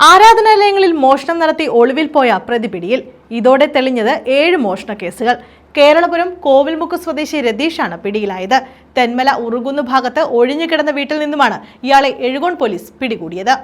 ആരാധനാലയങ്ങളിൽ മോഷണം നടത്തി ഒളിവിൽ പോയ പ്രതി പിടിയിൽ ഇതോടെ തെളിഞ്ഞത് ഏഴ് മോഷണ കേസുകൾ. കേരളപുരം കോവിൽമുക്ക് സ്വദേശി രതീഷാണ് പിടിയിലായത്. തെന്മല ഉറുകുന്നു ഭാഗത്ത് ഒഴിഞ്ഞുകിടന്ന വീട്ടിൽ നിന്നുമാണ് ഇയാളെ എഴുകോൺ പോലീസ് പിടികൂടിയത്.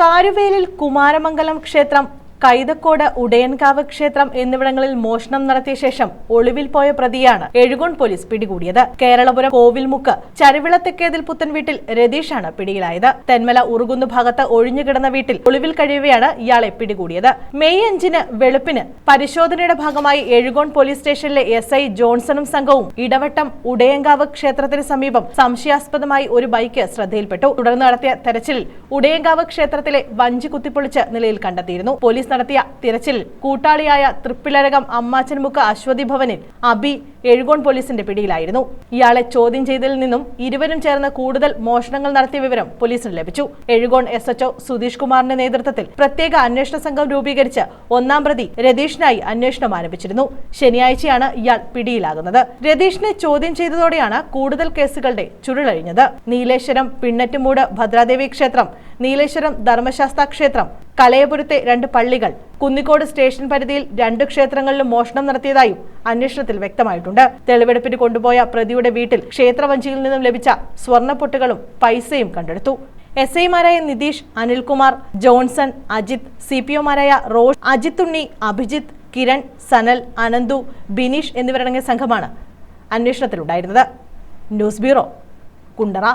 കാരുവേലിൽ കുമാരമംഗലം ക്ഷേത്രം കൈതക്കോട് ഉടയൻകാവ് ക്ഷേത്രം എന്നിവിടങ്ങളിൽ മോഷണം നടത്തിയ ശേഷം ഒളിവിൽ പോയ പ്രതിയാണ് എഴുകോൺ പോലീസ് പിടികൂടിയത്. കേരളപുരം കോവിൽമുക്ക് ചരുവിളത്തെക്കേതിൽ പുത്തൻ വീട്ടിൽ രതീഷാണ് പിടിയിലായത്. തെന്മല ഉറുകുന്നു ഭാഗത്ത് ഒഴിഞ്ഞുകിടന്ന വീട്ടിൽ ഒളിവിൽ കഴിയവെയാണ് ഇയാളെ പിടികൂടിയത്. മെയ് അഞ്ചിന് വെളുപ്പിന് പരിശോധനയുടെ ഭാഗമായി എഴുകോൺ പോലീസ് സ്റ്റേഷനിലെ എസ് ഐ ജോൺസണും സംഘവും ഇടവട്ടം ഉടയങ്കാവ് ക്ഷേത്രത്തിന് സമീപം സംശയാസ്പദമായി ഒരു ബൈക്ക് ശ്രദ്ധയിൽപ്പെട്ടു. തുടർന്ന് നടത്തിയ തെരച്ചിലിൽ ഉടയങ്കാവ് ക്ഷേത്രത്തിലെ വഞ്ചി കുത്തിപ്പൊളിച്ച് നിലയിൽ കണ്ടെത്തിയിരുന്നു. പോലീസ് നടത്തിയ തിരച്ചിലിൽ കൂട്ടാളിയായ തൃപ്പിലരകം അമ്മാച്ചൻമുക്ക് അശ്വതി ഭവനിൽ അബി എഴുകോൺ പോലീസിന്റെ പിടിയിലായിരുന്നു. ഇയാളെ ചോദ്യം ചെയ്തതിൽ നിന്നും ഇരുവരും ചേർന്ന് കൂടുതൽ മോഷണങ്ങൾ നടത്തിയ വിവരം പോലീസിന് ലഭിച്ചു. എഴുകോൺ എസ് എച്ച്ഒ സുധീഷ് കുമാറിന്റെ നേതൃത്വത്തിൽ പ്രത്യേക അന്വേഷണ സംഘം രൂപീകരിച്ച് ഒന്നാം പ്രതി രതീഷിനായി അന്വേഷണം ആരംഭിച്ചിരുന്നു. ശനിയാഴ്ചയാണ് ഇയാൾ പിടിയിലാകുന്നത്. രതീഷിനെ ചോദ്യം ചെയ്തതോടെയാണ് കൂടുതൽ കേസുകളുടെ ചുരുളഴിഞ്ഞത്. നീലേശ്വരം പിണ്ണറ്റുമൂട് ഭദ്രാദേവി ക്ഷേത്രം നീലേശ്വരം ധർമ്മശാസ്ത്ര ക്ഷേത്രം കലയപുരത്തെ രണ്ട് പള്ളികൾ കുന്നിക്കോട് സ്റ്റേഷൻ പരിധിയിൽ രണ്ട് ക്ഷേത്രങ്ങളിലും മോഷണം നടത്തിയതായും അന്വേഷണത്തിൽ വ്യക്തമായിട്ടുണ്ട്. തെളിവെടുപ്പിന് കൊണ്ടുപോയ പ്രതിയുടെ വീട്ടിൽ ക്ഷേത്രവഞ്ചിയിൽ നിന്നും ലഭിച്ച സ്വർണപ്പൊട്ടുകളും പൈസയും കണ്ടെടുത്തു. എസ് ഐമാരായ Nitish Anilkumar Johnson Ajith C P ഒമാരായ Rosh Ajith Unni Abhijith Kiran Sanal Ananthu Bineesh എന്നിവരടങ്ങിയ സംഘമാണ് അന്വേഷണത്തിലുണ്ടായിരുന്നത്. News bureau Kundara.